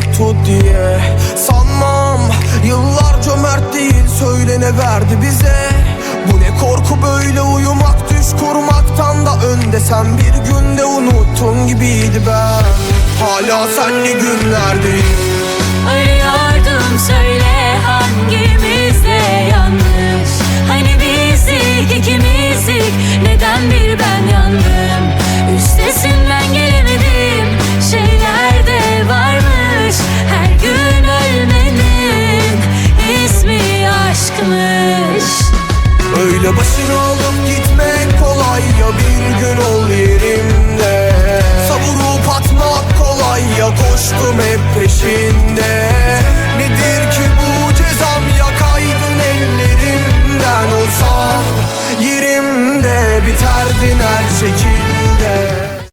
tut diye. Sanmam yıllar cömert değil söylene verdi bize? Bu ne korku böyle uyumak düş kurmaktan da önde. Sen bir günde unuttun gibiydi ben. Hala senli günlerdeyim Arıyordum söyle hangimizde yanlış? Hani bizdik ikimizdik Öyle başını alıp gitmek kolay ya bir gün ol yerimde Savurup atmak kolay ya koştum hep peşinde. Nedir ki bu cezam ya kaydın ellerimden olsam Yerimde biterdin her şekilde